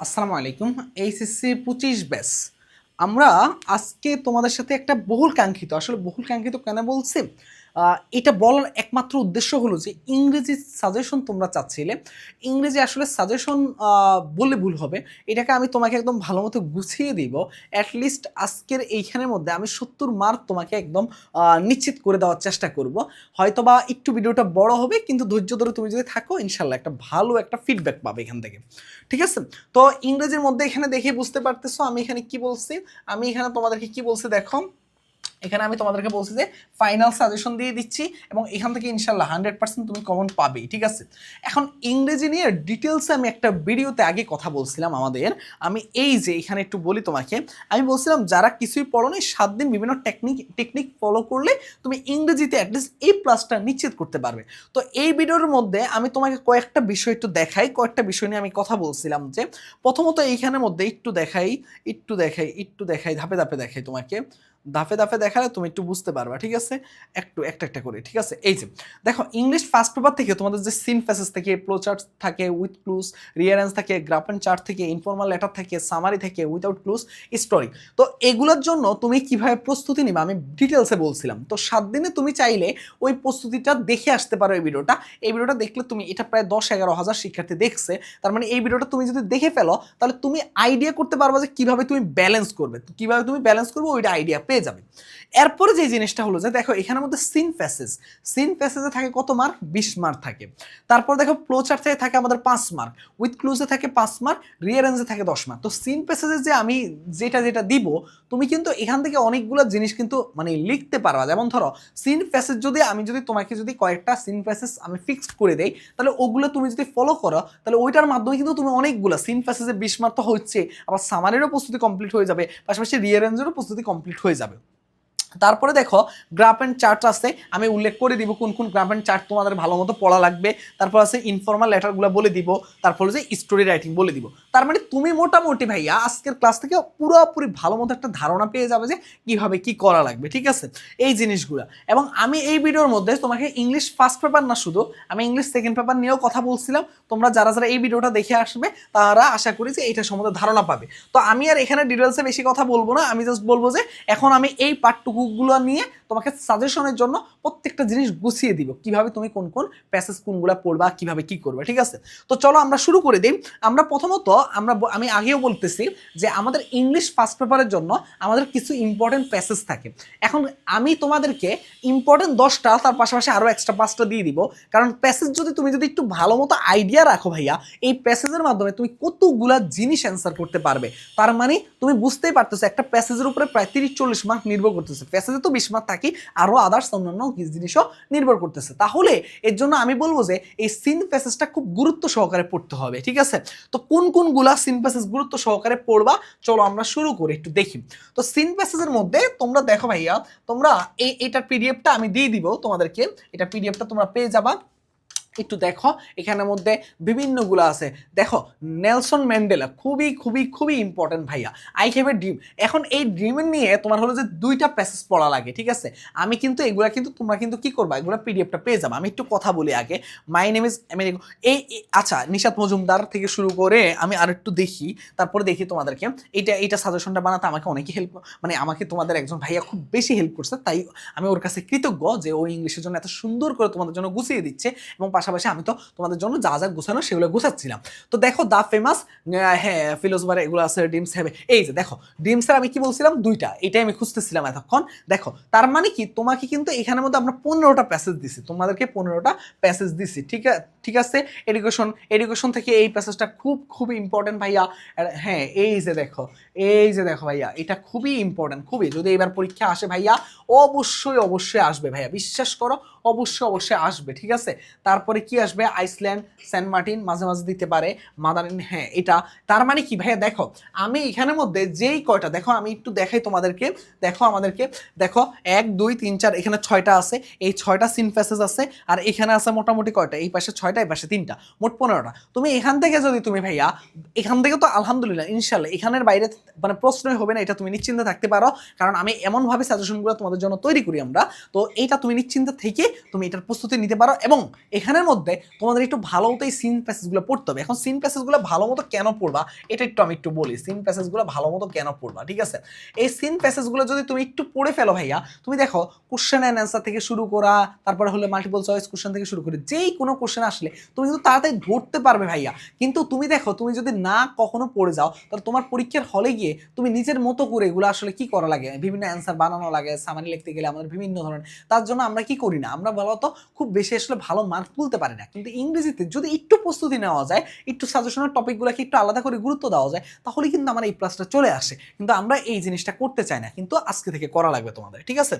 আসসালামু আলাইকুম, এইচএসসি পঁচিশ ব্যাস। আমরা আজকে তোমাদের সাথে একটা বহুল কাঙ্ক্ষিত, আসলে বহুল কাঙ্ক্ষিত কেন বলছি? এটা বলার একমাত্র উদ্দেশ্য হলো যে ইংরেজি সাজেশন তোমরা চাচ্ছিলে। ইংরেজি আসলে সাজেশন বললে ভুল হবে। এটাকে আমি তোমাকে একদম ভালো মতো গুছিয়ে দিব। অ্যাটলিস্ট আজকের এইখানের মধ্যে আমি সত্তর মার্ক তোমাকে একদম নিশ্চিত করে দেওয়ার চেষ্টা করব। হয়তো বা একটু ভিডিওটা বড় হবে, কিন্তু ধৈর্য ধরে তুমি যদি থাকো ইনশাল্লাহ একটা ভালো একটা ফিডব্যাক পাবে এখান থেকে। ঠিক আছে? তো ইংরেজির মধ্যে এখানে দেখে বুঝতে পারতেছো আমি এখানে কি বলছি। আমি এখানে তোমাদেরকে কি বলছি দেখো। এখানে আমি তোমাদেরকে বলছি যে ফাইনাল সাজেশন দিয়ে দিচ্ছি এবং এখান থেকে ইনশাল্লাহ হান্ড্রেড পার্সেন্ট তুমি কমন পাবেই, ঠিক আছে? এখন ইংরেজি নিয়ে ডিটেলসে আমি একটা ভিডিওতে আগে কথা বলছিলাম আমাদের। আমি এই যে এখানে একটু বলি তোমাকে, আমি বলছিলাম যারা কিছুই পড়ো নি সাত দিন বিভিন্ন টেকনিক টেকনিক ফলো করলে তুমি ইংরেজিতে অ্যাটলিস্ট এই প্লাসটা নিশ্চিত করতে পারবে। তো এই ভিডিওর মধ্যে আমি তোমাকে কয়েকটা বিষয় একটু দেখাই, কয়েকটা বিষয় নিয়ে আমি কথা বলছিলাম যে প্রথমত এইখানের মধ্যে একটু দেখাই একটু দেখাই একটু দেখাই, ধাপে ধাপে দেখাই তোমাকে। ধাপে ধাপে দেখালে তুমি একটু বুঝতে পারবা, ঠিক আছে? একটু, একটা একটা করে, ঠিক আছে? এই যে, দেখো ইংলিশ ফার্স্ট পেপার থেকে তোমাদের যে সিন প্যাসেজ থেকে ফ্লো চার্ট থাকে উইথ ক্লুজ রিয়ারেন্স থাকে গ্রাফ অ্যান্ড চার্ট থেকে ইনফর্মাল লেটার থাকে সামারি থেকে উইথাউট ক্লুজ স্টোরি তো এগুলোর জন্য তুমি কীভাবে প্রস্তুতি নিবা? আমি ডিটেলসে বলছিলাম। তো সাত দিনে তুমি চাইলে ওই প্রস্তুতিটা দেখে আসতে পারো এই ভিডিওটা এই ভিডিওটা দেখলে তুমি, এটা প্রায় দশ, এগারো হাজার শিক্ষার্থী দেখছে। তার মানে এই ভিডিওটা তুমি যদি দেখে ফেলো, তাহলে তুমি আইডিয়া করতে পারবা যে কীভাবে তুমি ব্যালেন্স করবে। কীভাবে তুমি ব্যালেন্স করবে, ওইটা আইডিয়া পেয়ে যাবে। এরপরে যে জিনিসটা হলো যে, দেখো এখানের মধ্যে সিন প্যাসেজ সিন প্যাসেজে থাকে কত মার্ক বিশ মার্ক থাকে। তারপর দেখো ফ্লো চার্ট থেকে থাকে আমাদের পাঁচ মার্ক উইথ ক্লুজে থাকে পাঁচ মার্ক রিয়ারেঞ্জে থাকে দশ মার্ক তো সিন প্যাসেজে যে আমি যেটা যেটা দিব, তুমি কিন্তু এখান থেকে অনেকগুলো জিনিস কিন্তু মানে লিখতে পারবা। যেমন ধরো সিন প্যাসেজ যদি আমি যদি তোমাকে যদি কয়েকটা সিন প্যাসেজ আমি ফিক্সড করে দেই, তাহলে ওগুলো তুমি যদি ফলো করো, তাহলে ওইটার মাধ্যমে কিন্তু তুমি অনেকগুলো সিন প্যাসেজে বিশ মার্ক তো হচ্ছে, আবার সামারেরও প্রস্তুতি কমপ্লিট হয়ে যাবে, পাশাপাশি রিয়ারেঞ্জেরও প্রস্তুতি কমপ্লিট হয়ে যাবে। confortável. তারপরে দেখো গ্রাফ অ্যান্ড চার্ট আছে। আমি উল্লেখ করে দিব কোন কোন গ্রাফ অ্যান্ড চার্ট তোমাদের ভালো মতো পড়া লাগবে। তারপর আছে ইনফর্মাল লেটারগুলো বলে দিব। তারপর যে স্টোরি রাইটিং বলে দিব। তার মানে তুমি মোটামুটি ভাইয়া আজকের ক্লাস থেকে পুরোপুরি ভালো মতো একটা ধারণা পেয়ে যাবে যে কীভাবে কি করা লাগবে, ঠিক আছে? এই জিনিসগুলো। এবং আমি এই ভিডিওর মধ্যে তোমাকে ইংলিশ ফার্স্ট পেপার না শুধু, আমি ইংলিশ সেকেন্ড পেপার নিয়েও কথা বলছিলাম। তোমরা যারা যারা এই ভিডিওটা দেখে আসবে, তারা আশা করি যে এটা সম্বন্ধে ধারণা পাবে। তো আমি আর এখানে ডিটেলসে বেশি কথা বলব না। আমি জাস্ট বলব যে এখন আমি এই পাঠটুকুগুলো নিয়ে তোমাকে সাজেশনের জন্য প্রত্যেকটা জিনিস গুছিয়ে দিব। কীভাবে তুমি কোন কোন প্যাসেজ কোনগুলো পড়বা, কীভাবে কি করবে, ঠিক আছে? তো চলো আমরা শুরু করে দিই। আমরা প্রথমত আমরা আমি আগেও বলতেছি যে আমাদের ইংলিশ ফার্স্ট পেপারের জন্য আমাদের কিছু ইম্পর্টেন্ট প্যাসেজ থাকে। এখন আমি তোমাদেরকে ইম্পর্টেন্ট দশটা, তার পাশাপাশি আরও এক্সট্রা পাঁচটা দিয়ে দিব। কারণ প্যাসেজ যদি তুমি যদি একটু ভালো মতো আইডিয়া রাখো ভাইয়া, এই প্যাসেজের মাধ্যমে তুমি কতগুলা জিনিস অ্যান্সার করতে পারবে। তার মানে তুমি বুঝতেই পারতেছো একটা প্যাসেজের উপরে প্রায় তিরিশ, চল্লিশ মার্ক নির্ভর করতেছে। প্যাসেজে তো বিশ মার্ক থাকি আরও আদার্স অন্যান্য জিনিসও নির্ভর করতেছে। তাহলে এর জন্য আমি বলব যে, এই সিন প্যাসেজটা খুব গুরুত্ব সহকারে পড়তে হবে, ঠিক আছে? তো কোন কোনগুলা সিন প্যাসেজ গুরুত্ব সহকারে পড়বা? চলো আমরা শুরু করি, একটু দেখি। তো সিন প্যাসেজের মধ্যে তোমরা দেখো ভাইয়া, তোমরা এই এটার পিডিএফটা আমি দিয়ে দিব তোমাদেরকে এটা পিডিএফটা তোমরা পেয়ে যাবা। একটু দেখো, এখানের মধ্যে বিভিন্নগুলো আছে। দেখো, নেলসন ম্যান্ডেলা খুবই খুবই খুবই ইম্পর্টেন্ট ভাইয়া। আই হ্যাভ এ ড্রিম এখন এই ড্রিম নিয়ে তোমার হলো যে দুইটা প্যাসেজ পড়া লাগে, ঠিক আছে? আমি কিন্তু এগুলা কিন্তু, তোমরা কিন্তু কি করবা? এগুলো পিডিএফটা পেয়ে যাবে। আমি একটু কথা বলি আগে। মাই নেম ইজ আমেরিকা এই আচ্ছা নিশাত মজুমদার থেকে শুরু করে আমি আর একটু দেখি, তারপরে দেখি তোমাদেরকে। এইটা এইটা সাজেশনটা বানাতে আমাকে অনেকে হেল্প মানে আমাকে তোমাদের একজন ভাইয়া খুব বেশি হেল্প করছে, তাই আমি ওর কাছে কৃতজ্ঞ যে ও ইংলিশের জন্য এত সুন্দর করে তোমাদের জন্য গুছিয়ে দিচ্ছে এবং পাশাপাশি আমি তো তোমাদের জন্য যা যা গুছানো সেগুলো গুছাচ্ছিলাম। তো দেখো দা ফেমাস হ্যাঁ ফিলোসফার এগুলো আছে ডিমস হ্যাভে এই যে দেখো ডিমসের আমি কি বলছিলাম? দুইটা এটাই আমি খুঁজতেছিলাম এতক্ষণ। দেখো, তার মানে কি? তোমাকে কিন্তু এখানের মধ্যে আমরা পনেরোটা প্যাসেজ দিছি। তোমাদেরকে পনেরোটা প্যাসেজ দিছি, ঠিক আছে ঠিক আছে? এডুকেশন এডুকেশন থেকে এই প্যাসেজটা খুব খুব ইম্পর্টেন্ট ভাইয়া। হ্যাঁ এই যে দেখো, এই যে দেখো ভাইয়া, এটা খুবই ইম্পর্টেন্ট খুবই। যদি এবার পরীক্ষা আসে ভাইয়া, অবশ্যই অবশ্যই আসবে ভাইয়া। বিশ্বাস করো অবশ্যই অবশ্যই আসবে, ঠিক আছে? তারপরে কি আসবে? আইসল্যান্ড, সেন্ট মার্টিন মাঝে মাঝে দিতে পারে। মাদারিন হ্যাঁ এটা। তার মানে কি ভাইয়া? দেখো, আমি এখানের মধ্যে যেই কয়টা, দেখো, আমি একটু দেখাই তোমাদেরকে। দেখো আমাদেরকে, দেখো, এক, দুই, তিন, চার, এখানে ছয়টা আছে। এই ছয়টা সিন প্যাসেজ আছে, আর এখানে আছে মোটামুটি কয়টা? এই পাশে ছয়টা, এই পাশে তিনটা, মোট পনেরোটা। তুমি এখান থেকে যদি তুমি ভাইয়া, এখান থেকে তো আলহামদুলিল্লাহ ইনশাল্লাহ এখানের বাইরে মানে প্রশ্নই হবে না, এটা তুমি নিশ্চিন্তে থাকতে পারো। কারণ আমি এমনভাবে সাজেশনগুলো তোমাদের জন্য তৈরি করি আমরা। তো এইটা তুমি নিশ্চিন্তে থেকে তুমি এটার প্রস্তুতি নিতে পারো এবং এখানের মধ্যে তোমাদের একটু ভালো মতো এই সিন প্যাসেজগুলো পড়তে হবে। এখন সিন প্যাসেজগুলো ভালো মতো কেন পড়বা? এটা একটু আমি একটু বলি। সিন প্যাসেজগুলো ভালো মতো কেন পড়বা? ঠিক আছে? এই সিন প্যাসেজগুলো যদি তুমি একটু পড়ে ফেলো ভাইয়া, তুমি দেখো কোশ্চেন অ্যান্ড অ্যান্সার থেকে শুরু করা, তারপরে হলে মাল্টিপল চয়েস কোশ্চেন থেকে শুরু করে, যেই কোনো কোশ্চেন আসলে তুমি কিন্তু তাড়াতাড়ি ধরতে পারবে ভাইয়া। কিন্তু তুমি দেখো, তুমি যদি না কখনো পড়ে যাও, তাহলে তোমার পরীক্ষার হলে গিয়ে তুমি নিজের মতো করে এগুলো আসলে কি করা লাগে? বিভিন্ন অ্যান্সার বানানো লাগে সামানি লিখতে গেলে আমাদের বিভিন্ন ধরনের। তার জন্য আমরা কি করি না? আমরা বলতো খুব বেশি আসলে ভালো মার্ক তুলতে পারি না। কিন্তু ইংরেজিতে যদি একটু প্রস্তুতি নেওয়া যায়, একটু সাজেশনের টপিকগুলোকে একটু আলাদা করে গুরুত্ব দেওয়া যায়, তাহলে কিন্তু আমার এই প্লাসটা চলে আসে। কিন্তু আমরা এই জিনিসটা করতে চাই না। কিন্তু আজকে থেকে করা লাগবে তোমাদের, ঠিক আছে?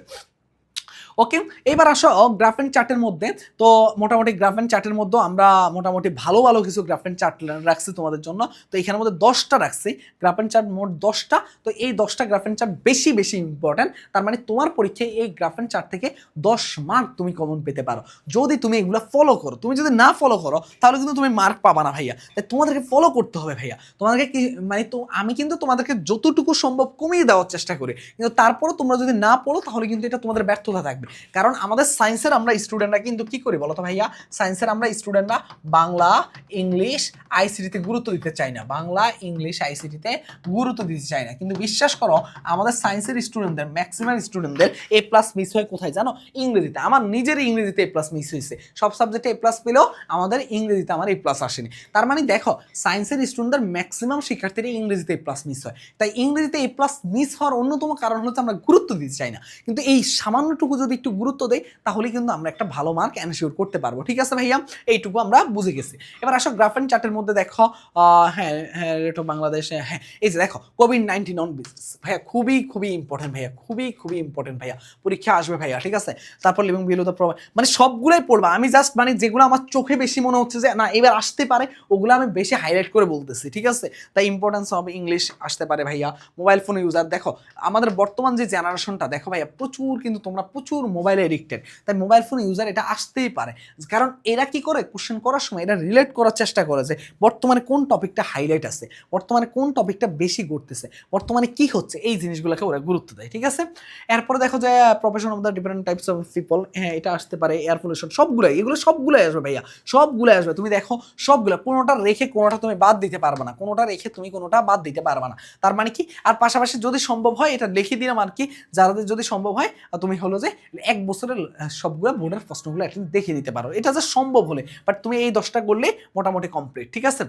ওকে এবার আসো গ্রাফ অ্যান্ড চার্টের মধ্যে। তো মোটামুটি গ্রাফ অ্যান্ড চার্টের মধ্যে আমরা মোটামুটি ভালো ভালো কিছু গ্রাফ অ্যান্ড চার্ট রাখছি তোমাদের জন্য। তো এখানের মধ্যে দশটা রাখছি। গ্রাফ অ্যান্ড চার্ট মোট দশটা। তো এই দশটা গ্রাফ অ্যান্ড চার্ট বেশি বেশি ইম্পর্ট্যান্ট তার মানে তোমার পরীক্ষায় এই গ্রাফ অ্যান্ড চার্ট থেকে দশ মার্ক তুমি কমন পেতে পারো। যদি তুমি এগুলো ফলো করো, তুমি যদি না ফলো করো, তাহলে কিন্তু তুমি মার্ক পাবা না ভাইয়া। তাই তোমাদেরকে ফলো করতে হবে ভাইয়া। তোমাদেরকে কি মানে তো আমি কিন্তু তোমাদেরকে যতটুকু সম্ভব কমিয়ে দেওয়ার চেষ্টা করি। কিন্তু তারপরও তোমরা যদি না পড়ো, তাহলে কিন্তু এটা তোমাদের ব্যর্থতা থাকবে। কারণ আমাদের সায়েন্সের আমরা স্টুডেন্টরা কিন্তু কি করি বলতো ভাইয়া? সায়েন্সের আমরা স্টুডেন্টরা বাংলা, ইংলিশ, আইসিটিতে গুরুত্ব দিতে চাই না। বাংলা, ইংলিশ, আইসিটিতে গুরুত্ব দিতে চাই না। কিন্তু বিশ্বাস করো, আমাদের সায়েন্সের স্টুডেন্টদের, ম্যাক্সিমাম স্টুডেন্টদের এ প্লাস মিস হয় কোথায় জানো? ইংরেজিতে। আমার নিজের ইংরেজিতে এ প্লাস মিস হয়েছে। সব সাবজেক্টে এ প্লাস পেলেও আমাদের ইংরেজিতে আমার এ প্লাস আসেনি। তার মানে দেখো, সায়েন্সের স্টুডেন্টদের ম্যাক্সিমাম শিক্ষার্থীরা ইংরেজিতে এ প্লাস মিস হয়। তাই ইংরেজিতে এ প্লাস মিস হওয়ার অন্যতম কারণ হচ্ছে আমরা গুরুত্ব দিতে চাই না। কিন্তু এই সামান্যটুকু যদি একটু গুরুত্ব দেই তাহলে কিন্তু আমরা একটা ভালো মার্ক এনশিওর করতে পারব। ঠিক আছে ভাইয়া? এইটুকু আমরা বুঝে গেছি। এবার আসো গ্রাফ অ্যান্ড চার্টের মধ্যে দেখো হ্যাঁ হ্যাঁ রেট অফ বাংলাদেশে হ্যাঁ এই যে দেখো কোভিড নাইন্টিন অন বিজনেস ভাইয়া, খুবই খুবই ইম্পর্টেন্ট ভাইয়া, খুবই খুবই ইম্পর্টেন্ট ভাইয়া। পরীক্ষা আসবে ভাইয়া, ঠিক আছে? তারপর লিভিং বিলো দ্য মানে সবগুলোই পড়বা। আমি জাস্ট মানে যেগুলো আমার চোখে বেশি মনে হচ্ছে যে, না, এবার আসতে পারে, ওগুলো আমি বেশি হাইলাইট করে বলতেছি ঠিক আছে? তাই ইম্পর্টেন্স হবে ইংলিশ আসতে পারে ভাইয়া। মোবাইল ফোন ইউজার দেখো, আমাদের বর্তমান যে জেনারেশনটা দেখো ভাইয়া, প্রচুর কিন্তু তোমরা প্রচুর মোবাইলে এডিক্টেড তাই মোবাইল ফোন ইউজার এটা আসতেই পারে। কারণ এরা কি করে? কোশ্চেন করার সময় এরা রিলেট করার চেষ্টা করে যে, বর্তমানে কোন টপিকটা হাইলাইট আছে? বর্তমানে কোন টপিকটা বেশি ঘটতেছে বর্তমানে কি হচ্ছে? এই জিনিসগুলোকে ওরা গুরুত্ব দেয়, ঠিক আছে? এরপরে দেখো যে profession of the different types of people হ্যাঁ এটা আসতে পারে এয়ার পলিউশন সবগুলোই, এগুলো সবগুলোই আসবে ভাইয়া, সবগুলোই আসবে। তুমি দেখো, সবগুলো, কোনোটা রেখে কোনোটা তুমি বাদ দিতে পারবে না, কোনোটা রেখে তুমি কোনোটা বাদ দিতে পারবে না। তার মানে কি? আর পাশাপাশি যদি সম্ভব হয়, এটা লিখে দিলাম আর কি, যাদের যদি সম্ভব হয়, তুমি হলো যে এক বছরের সবগুলো বোর্ডের প্রশ্নগুলো অ্যাটলিস্ট দেখে নিতে পারো। এটা যে সম্ভব হলে। বাট তুমি এই দশটা করলে মোটামুটি কমপ্লিট ঠিক আছে?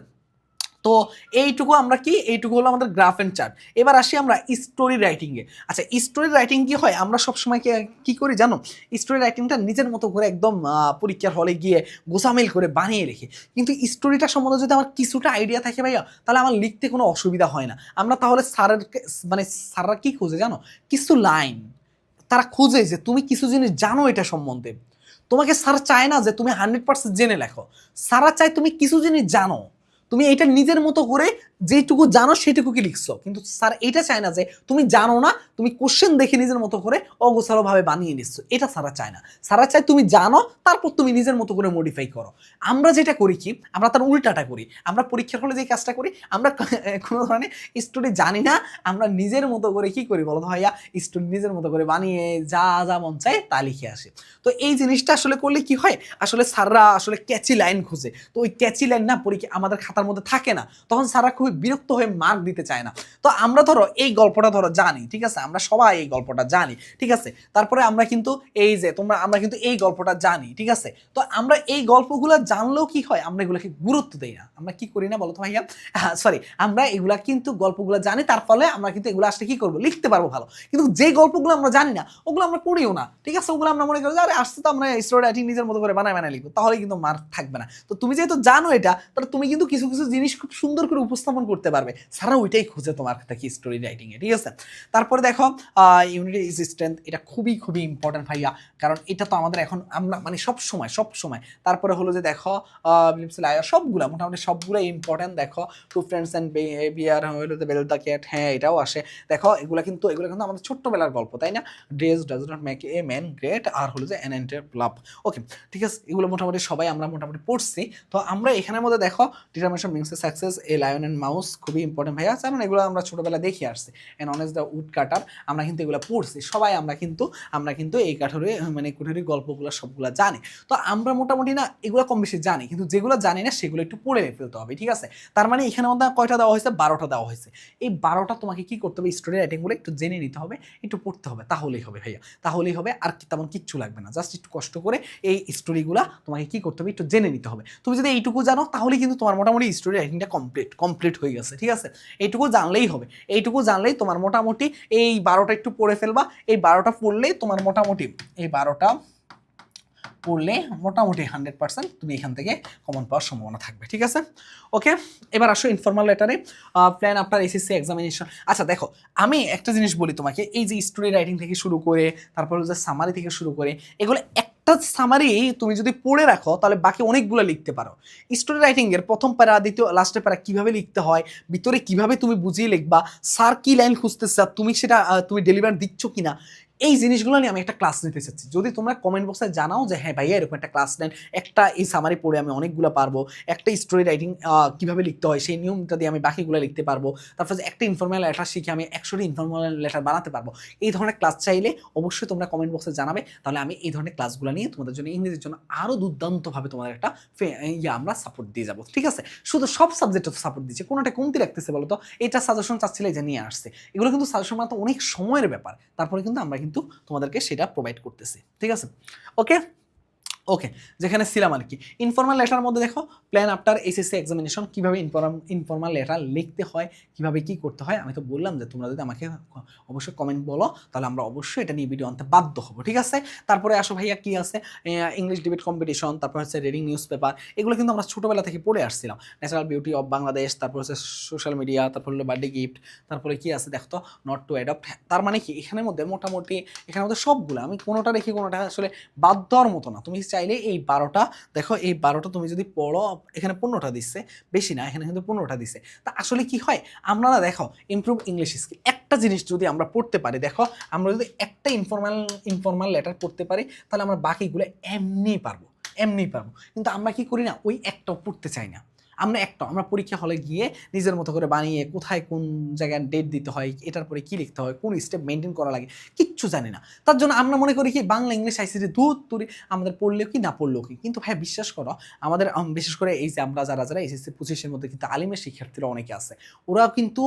তো এইটুকু আমরা কি? এইটুকু হলো আমাদের গ্রাফ অ্যান্ড চার্ট এবার আসি আমরা স্টোরি রাইটিংয়ে আচ্ছা স্টোরি রাইটিং কি হয়? আমরা সবসময় কি কি করি জানো? স্টোরি রাইটিংটা নিজের মতো করে একদম পরীক্ষার হলে গিয়ে গোসামিল করে বানিয়ে রেখে। কিন্তু স্টোরিটা সম্বন্ধে যদি আমার কিছুটা আইডিয়া থাকে ভাইয়া, তাহলে আমার লিখতে কোনো অসুবিধা হয় না। আমরা তাহলে স্যারের মানে স্যাররা কী খুঁজে জানো? কিছু লাইন তারা খুঁজে যে তুমি কিছু জিনিস জানো এটা সম্বন্ধে। তোমাকে স্যার চায় না যে তুমি হান্ড্রেড পার্সেন্ট জেনে লেখো। সারা চায় তুমি কিছু জিনিস জানো। তুমি এটা নিজের মতো করে যেটুকু জানো সেটুকুকে লিখছো। কিন্তু স্যার, এটা চায় না যে তুমি জানো না, তুমি কোশ্চেন দেখে নিজের মতো করে অগোছালোভাবে বানিয়ে নিচ্ছ। এটা সারা চায় না। সারা চায় তুমি জানো, তারপর তুমি নিজের মতো করে মডিফাই করো। আমরা যেটা করি কি, আমরা তার উল্টাটা করি। আমরা পরীক্ষার হলে যে কাজটা করি, আমরা কোনো ধরনের স্টোরি জানি না। আমরা নিজের মতো করে কি করি বলো ভাইয়া? স্টোরি নিজের মতো করে বানিয়ে যা যা মন চায় তা লিখে আসে। তো এই জিনিসটা আসলে করলে কি হয়? আসলে স্যাররা আসলে ক্যাচি লাইন খুঁজে। তো ওই ক্যাচি লাইন না পরীক্ষা আমাদের খাতার মধ্যে থাকে না। তখন স্যাররা খুবই বিরক্ত হয়ে মার্ক দিতে চায় না। তো আমরা ধরো এই গল্পটা ধরো জানি, ঠিক আছে? আমরা সবাই এই গল্পটা জানি, ঠিক আছে? তারপরে আমরা কিন্তু এই যে তোমরা, আমরা কিন্তু এই গল্পটা জানি, ঠিক আছে? তো আমরা এই গল্পগুলো জানলেও কি হয়? আমরা এগুলোকে গুরুত্ব দেই না। আমরা কি করি না বলো তো ভাইয়া? সরি আমরা এগুলা কিন্তু গল্পগুলো জানি, তার ফলে আমরা কিন্তু এগুলো আসলে কি করব? লিখতে পারব ভালো। কিন্তু যে গল্পগুলো আমরা জানি না, ওগুলো আমরা পড়িও না, ঠিক আছে? ওগুলো আমরা মনে করি আরে আসতে তো আমরা স্টোরি রাইটিং নিজের মতো করে বানায় বানায় লিখব। তাহলে কিন্তু মার্ক থাকবে না। তো তুমি যেহেতু জানো এটা, তাহলে তুমি কিন্তু কিছু কিছু জিনিস খুব সুন্দর করে উপস্থাপন করতে পারবে। সারা ওইটাই খুঁজে তোমার থেকে স্টোরি রাইটিংয়ে ঠিক আছে? তারপরে দেখো ইউনিটি ইজ স্ট্রেংথ এটা খুবই খুবই ইম্পর্টেন্ট ভাইয়া, কারণ এটা তো আমাদের এখন আমরা মানে সব সময় সব সময়। তারপরে হলো যে দেখো আয়ার সবগুলা, মোটামুটি সবগুলো ইম্পর্টেন্ট দেখো টু ফ্রেন্ডস অ্যান্ড বিয়ার হলো বেল দ্য ক্যাট হ্যাঁ এটাও আসে। দেখো, এগুলো কিন্তু এগুলো কিন্তু আমাদের ছোট্টবেলার গল্প, তাই না? Dress does not make a man great আর হলো যে অ্যান এন্টার লাভ ওকে ঠিক আছে? এগুলো মোটামুটি সবাই আমরা মোটামুটি পড়ছি। তো আমরা এখানের মধ্যে দেখো determination means success a lion and mouse খুবই ইম্পর্টেন্ট ভাইয়া কারণ এগুলো আমরা ছোটোবেলা দেখে আসছি। অ্যান্ড অনেস দ্য উড কাটার আমরা কিন্তু এগুলো পড়ছি। সবাই আমরা কিন্তু আমরা কিন্তু এই কাঠরে মানে কুঠেরি গল্পগুলো সবগুলো জানি। তো আমরা মোটামুটি না এগুলো কম বেশি জানি, কিন্তু যেগুলো জানি না সেগুলো একটু পড়ে ফেলতে হবে, ঠিক আছে? তার মানে এখানে মধ্যে কয়টা দেওয়া হয়েছে? বারোটা দেওয়া হয়েছে। এই বারোটা তোমাকে কি করতে হবে? স্টোরি রাইটিংগুলো একটু জেনে নিতে হবে, একটু পড়তে হবে, তাহলেই হবে ভাইয়া। তাহলেই হবে, আর তেমন কিচ্ছু লাগবে না। জাস্ট একটু কষ্ট করে এই স্টোরিগুলো তোমাকে কি করতে হবে? একটু জেনে নিতে হবে। তুমি যদি এইটুকু জানো তাহলে কিন্তু তোমার মোটামুটি স্টোরি রাইটিংটা কমপ্লিট কমপ্লিট হয়ে গেছে, ঠিক আছে? এইটুকু জানলেই হবে। এইটুকু জানলেই তোমার মোটামুটি এই বারোটা একটু পড়ে ফেলবা। এই বারোটা পড়লেই তোমার মোটামুটি, এই বারোটা পড়লে মোটামুটি হান্ড্রেড পার্সেন্ট তুমি এখান থেকে কমন পাওয়ার সম্ভাবনা থাকবে, ঠিক আছে? ওকে এবার আসো ইনফর্মাল লেটারে প্ল্যান আপনার এসএসসি এক্সামিনেশন আচ্ছা দেখো, আমি একটা জিনিস বলি তোমাকে, এই যে স্টোরি রাইটিং থেকে শুরু করে, তারপর যে সামারি থেকে শুরু করে, এগুলো একটা সামারি তুমি যদি পড়ে রাখো, তাহলে বাকি অনেকগুলো লিখতে পারো। স্টোরি রাইটিংয়ের প্রথম প্যারা, দ্বিতীয় লাস্টের প্যারা কীভাবে লিখতে হয়, ভিতরে কীভাবে তুমি বুঝিয়ে লিখবা স্যার কী লাইন খুঁজতেছে তুমি সেটা তুমি ডেলিভার দিচ্ছ কিনা এই জিনিসগুলো নিয়ে আমি একটা ক্লাস নিতে চাচ্ছি। যদি তোমরা কমেন্ট বক্সে জানাও যে হ্যাঁ ভাইয়া, এরকম একটা ক্লাস নেন। একটা এই সামারি পড়ে আমি অনেকগুলো পারব। একটা স্টোরি রাইটিং কীভাবে লিখতে হয়, সেই নিয়মটা দিয়ে আমি বাকিগুলো লিখতে পারব। তারপর একটা ইনফর্মাল লেটার শিখে আমি একশোটি ইনফর্মাল লেটার বানাতে পারব। এই ধরনের ক্লাস চাইলে অবশ্যই তোমরা কমেন্ট বক্সে জানাবে। তাহলে আমি এই ধরনের ক্লাসগুলো নিয়ে তোমাদের জন্য, ইংরেজির জন্য আরও দুর্দান্তভাবে তোমাদের একটা ইয়ে আমরা সাপোর্ট দিয়ে যাব। ঠিক আছে? শুধু সব সাবজেক্টে তো সাপোর্ট দিচ্ছে। কোনোটা কমতি রাখতেছে বলো তো এটা সাজেশন চাচ্ছিলে যে নিয়ে আসছে। এগুলো কিন্তু সাজেশন মানে অনেক সময়ের ব্যাপার। তারপরে কিন্তু আমরা কিন্তু তোমাদেরকে সেটা প্রোভাইড করতেছে। ঠিক আছে? ওকে ওকে যেখানে ছিলাম আর কি। ইনফর্মাল লেটার মধ্যে দেখো প্ল্যান আফটার এসএসসি এক্সামিনেশন কীভাবে ইনফর্ম ইনফর্মাল লেটার লিখতে হয়, কীভাবে কি করতে হয়, আমি তো বললাম যে তোমরা যদি আমাকে অবশ্যই কমেন্ট বলো, তাহলে আমরা অবশ্যই এটা নিয়ে ভিডিও আনতে বাধ্য হব, ঠিক আছে? তারপরে আসো ভাইয়া, কি আছে? ইংলিশ ডিবেট কম্পিটিশন তারপর হচ্ছে রিডিং নিউজ পেপার এগুলো কিন্তু আমরা ছোটোবেলা থেকে পড়ে আসছিলাম। ন্যাচারাল বিউটি অফ বাংলাদেশ তারপর হচ্ছে সোশ্যাল মিডিয়া তারপর হলো বার্থডে গিফট তারপরে কি আছে দেখো তো নট টু অ্যাডপ্ট তার মানে কি? এখানের মধ্যে মোটামুটি, এখানের মধ্যে সবগুলো, আমি কোনোটা রেখে কোনোটা আসলে বাদ দেওয়ার মতো না। তুমি চাইলে এই বারোটা, দেখো এই বারোটা তুমি যদি পড়ো, এখানে পনেরোটা দিচ্ছে, বেশি না, এখানে কিন্তু পনেরোটা দিচ্ছে। তা আসলে কি হয়? আমরা দেখো ইমপ্রুভ ইংলিশ স্কিল একটা জিনিস যদি আমরা পড়তে পারি, দেখো আমরা যদি একটা ইনফর্মাল ইনফর্মাল লেটার পড়তে পারি, তাহলে আমরা বাকিগুলো এমনি পারব এমনি পারব। কিন্তু আমরা কি করি না? ওই একটাও পড়তে চাই না। আমরা একটা, আমরা পরীক্ষা হলে গিয়ে নিজের মতো করে বানিয়ে কোথায় কোন জায়গায় ডেট দিতে হয়, এটার পরে কী লিখতে হয়, কোন স্টেপ মেনটেন করা লাগে, কিচ্ছু জানি না। তার জন্য আমরা মনে করি কি, বাংলা, ইংলিশ আইসিটি দূর তুরি, আমাদের পড়লেও কি, না পড়লেও কি। কিন্তু ভাই বিশ্বাস করো, আমাদের বিশেষ করে এই যে আমরা যারা যারা এসএসসি পঁচিশের মধ্যে কিন্তু আলিমের শিক্ষার্থীরা অনেকে আছে ওরা কিন্তু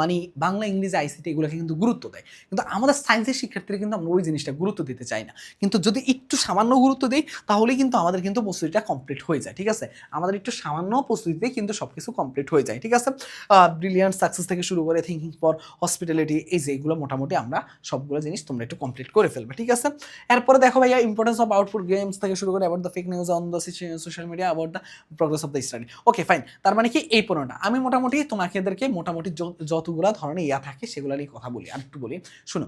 মানে বাংলা ইংরেজি আইসিটি এগুলোকে কিন্তু গুরুত্ব দেয়। কিন্তু আমাদের সায়েন্সের শিক্ষার্থীরা কিন্তু আমরা ওই জিনিসটা গুরুত্ব দিতে চাই না। কিন্তু যদি একটু সামান্য গুরুত্ব দিই, তাহলেই কিন্তু আমাদের কিন্তু প্রস্তুতিটা কমপ্লিট হয়ে যায়, ঠিক আছে? আমাদের একটু সামান্য প্রস্তুতিতে কিন্তু সব কিছু কমপ্লিট হয়ে যায়, ঠিক আছে? ব্রিলিয়ান্ট সাকসেস থেকে শুরু করে থিঙ্কিং ফর হসপিটালিটি এই যে এগুলো মোটামুটি আমরা সবগুলো জিনিস তোমরা একটু কমপ্লিট করে ফেলবে, ঠিক আছে? এরপরে দেখো ভাইয়া ইম্পর্টেন্স অফ আউটপুট গেমস থেকে শুরু করে about the fake news on the social media about the progress of the study okay fine তার মানে কি এই পনেরোটা? আমি মোটামুটি তোমাকে এদেরকে মোটামুটি যত- যতগুলা ধরনের ইয়া থাকে সেগুলো নিয়ে কথা বলি, আর একটু বলি। শুনো